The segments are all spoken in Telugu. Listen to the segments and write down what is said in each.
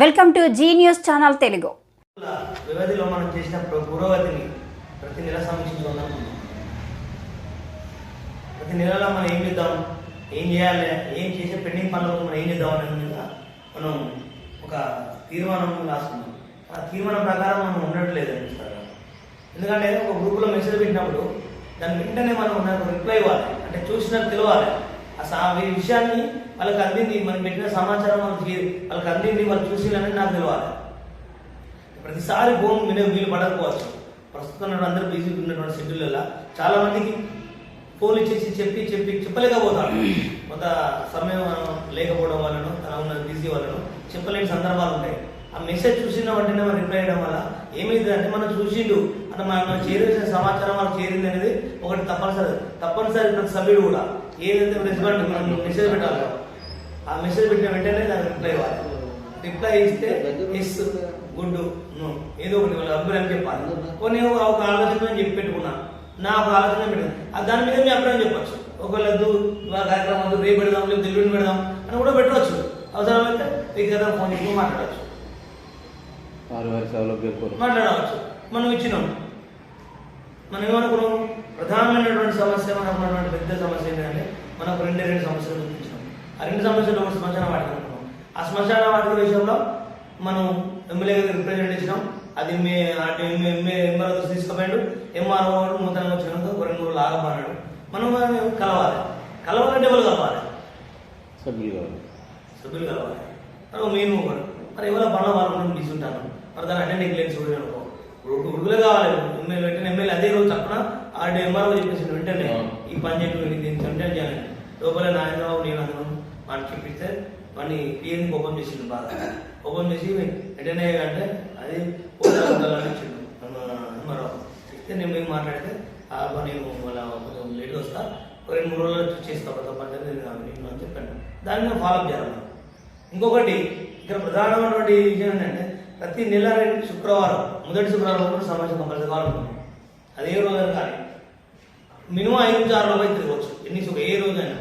Welcome to Zee News channel Telugu. వ్యవధిలో మనం చేసిన పురోగతిని ప్రతి నెల సమీక్షించుకుందాం. ప్రతి నెలలో మనం ఏం చేద్దాం? ఏం చేయాలి? ఏం చేసే పెండింగ్ పనులకు మనం ఏం చేద్దాం అనే మీద మనం ఒక తీర్మానం రాసుకున్నాం ఆ తీర్మానం ప్రకారం మనం ఉండట్లేదు అనిపిస్తారు ఎందుకంటే ఒక గ్రూప్లో మెసేజ్ పెట్టినప్పుడు దాని వెంటనే మనం నాకు రిప్లై ఇవ్వాలి. అంటే చూసినట్టు తెలవాలి ఈ విషయాన్ని వాళ్ళకి అందింది మనం పెట్టిన సమాచారం వాళ్ళకి వాళ్ళకి అందింది వాళ్ళు చూసిందని నాకు తెలియాలి ప్రతిసారి ఫోన్ వినే వీలు పడకపోవచ్చు. ప్రస్తుతం అందరూ బిజీ ఉన్నటువంటి షెడ్యూల్లో చాలా మందికి ఫోన్ ఇచ్చేసి చెప్పి చెప్పి చెప్పలేకపోతారు. కొంత సమయం లేకపోవడం వలన తన ఉన్న బిజీ వలన చెప్పలేని సందర్భాలు ఉంటాయి. ఆ మెసేజ్ చూసిన వెంటనే మనం రిప్లై చేయడం వల్ల ఏమైంది అంటే మనం చూసిండు అంటే మనం చేరవలసిన సమాచారం మనకు చేరింది అనేది ఒకటి తప్పనిసరి తప్పనిసరి ప్రతి సభ్యుడు కూడా. ఏదైతే రెస్పాండ్ మనం మెసేజ్ పెట్టాలో ఆ మెసేజ్ పెట్టిన వెంటనే దానికి రిప్లై ఇవ్వాలి. రిప్లై ఇస్తే ఎస్ గుడ్ నో ఏదో ఒకటి వాళ్ళ అభిప్రాయం చెప్పాలి. కొన్ని ఒక ఆలోచన చెప్పి పెట్టుకున్నా నా ఒక ఆలోచన పెట్టాను ఆ దాని మీద మీ అభిప్రాయం చెప్పొచ్చు. ఒకవేళ వద్దు ఇవాళ కార్యక్రమం వద్దు రేపు పెడదాం లేదు ఎల్లుండి పెడదాం అని కూడా పెట్టవచ్చు. అవసరమైతే వ్యక్తిగత ఫోన్ చేసి మాట్లాడవచ్చు. మాట్లాడవచ్చు. మనం ఇచ్చినాం. మనం ఏమనుకున్నాం ప్రధానమైనటువంటి సమస్య మనకు ఉన్నటువంటి పెద్ద సమస్య ఏంటంటే మనకు రెండే రెండు సమస్యలు గుర్తించినాం ఆ రెండు సమస్యలు ఒకటి శ్మశాన వాటిక అనుకున్నాం. ఆ శ్మశాన వాటిక విషయంలో మనం ఎమ్మెల్యే గారికి రిప్రజెంట్ చేసినాం. అది మే అటు ఎంఏ ఎంఆర్ఓ తీసుకుపోయాడు. ఎంఆర్ఓ వాడు నూతనంగా వచ్చినాక ఒక రెండు రోజులు ఆగమన్నాడు మనం కలవాలి. కలవాలంటే ఎవరు కలవాలి? సభ్యులు కావాలి. సభ్యులు కలవాలి. మరి మేము కూడా మరి ఎవరో పనుల వాళ్ళు తీసుకుంటాను మరి దాన్ని అటెండ్ ఎక్కిలేని చూడండి ఎమ్మెల్యే వెంటనే ఎమ్మెల్యే అదే రోజు తప్పన ఆడ ఎంఆర్ఓ చెప్పేసి వెంటనే ఈ పని చేయడం దీన్ని వెంటనే చేయాలి లోపల నాయనరావు నేను అందరం వాడిని చెప్పిస్తే వాడిని పిఎన్ కోపం చేసిండు బాగా కోపం చేసి వెంటనే అంటే అది ఇచ్చిండు ఎంఆర్ఓ చెప్తే నేను మేము మాట్లాడితే ఆ నేను వాళ్ళ కొంచెం లేట్గా వస్తా. ఒక రెండు మూడు రోజులు చేస్తా పద్ధతి నేను అని చెప్పాను. దాన్ని ఫాలో చేయాలి మనం. ఇంకొకటి ఇక్కడ ప్రధానమైనటువంటి విషయం ఏంటంటే ప్రతి నెల రెండు శుక్రవారం మొదటి శుక్రవారం కూడా సమావేశం కంపల్సరీ కావాలనుకున్నాం అది ఏ రోజు కానీ. మినిమం ఐదు నుంచి ఆరు రోజులు తిరగవచ్చు. ఎన్ని ఏ రోజైనా.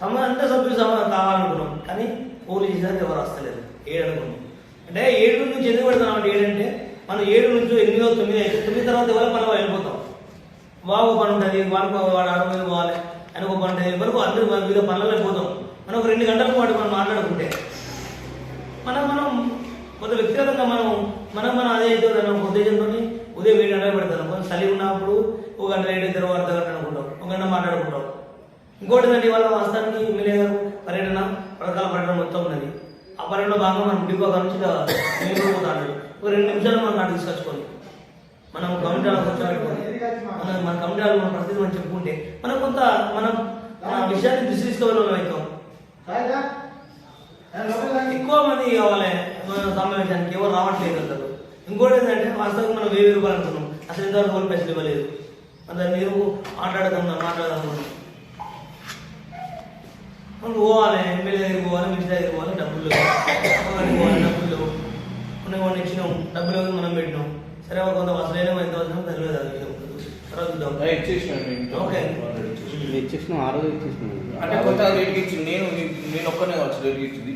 సమ అంత సభ్యులు సమ కావాలనుకున్నాం కానీ పోలీసు చేసేది ఎవరు వస్తలేదు. ఏడు అనుకున్నాం. అంటే ఏడు నుంచి ఎందుకు పెడతాం అంటే ఏడంటే మనం ఏడు నుంచి ఎనిమిదో తొమ్మిది అయితే తొమ్మిది తర్వాత ఎవరి పని వాళ్ళు వెళ్ళిపోతాం. వాగు పని ఉంటుంది వాడికి వాడు మీద పోవాలి అని ఒక పని ఉంటుంది. వరకు అందరూ మన వివిధ పనులలో పోతాం. మనం ఒక రెండు గంటల పాటు మనం మాట్లాడుకుంటే మనం మనం కొంత వ్యక్తిగతంగా మనం మనం మనం అదే అయితే ఒక ఉద్దేశంతో ఉదయం ఏడు గంటలు పెడతాం కొంచెం చలి ఉన్నప్పుడు ఒక గంట లేట్ అయితే అర్ధ గంట అనుకుంటాం ఒక గంట మాట్లాడుకుంటాం ఇంకోటి ఏంటంటే వాళ్ళ వాస్తవానికి ఎమ్మెల్యే పర్యటన పథకాల పర్యటన మొత్తం ఉన్నది. ఆ పర్యటనలో భాగంగా మనం డిపో నుంచి మేము పోతాడు ఒక రెండు నిమిషాలు మనం అక్కడ తీసుకొచ్చుకోండి మనం కమిటీలో కూర్చోబెట్టుకొని మన మన కమిటీలో మన పరిస్థితి మనం చెప్పుకుంటే మనం కొంత మనం ఆ విషయాన్ని దృష్టి తీసుకోవాలి అవుతాం. ఎక్కువ మంది కావాలి మన సమావేశానికి ఎవరు రావట్లేదు అంటారు ఇంకోటి ఏంటంటే వాస్తవంగా మనం వెయ్యి రూపాయలు అనుకున్నాం. అసలు ఇంతవరకు వాళ్ళు పైసలు ఇవ్వలేదు. అంత మీరు మాట్లాడదాం మాట్లాడదాం మనం పోవాలి ఎమ్మెల్యే దగ్గరికి పోవాలి మినిస్టర్ దగ్గరికి పోవాలి డబ్బులు పోవాలి డబ్బులు లేవు. కొన్ని కొన్ని ఇచ్చినాం డబ్బులు మనం పెట్టినాం. సరే ఒక కొంత అసలైన ఎంత అవసరం తెలియదు అది తర్వాత చూద్దాం. ఓకే. ఇచ్చేసిన. ఆ రోజు ఇచ్చేసిన. అంటే కొంత రేట్ ఇచ్చింది నేను నేను ఒక్కనే కావచ్చు రేట్ ఇచ్చింది.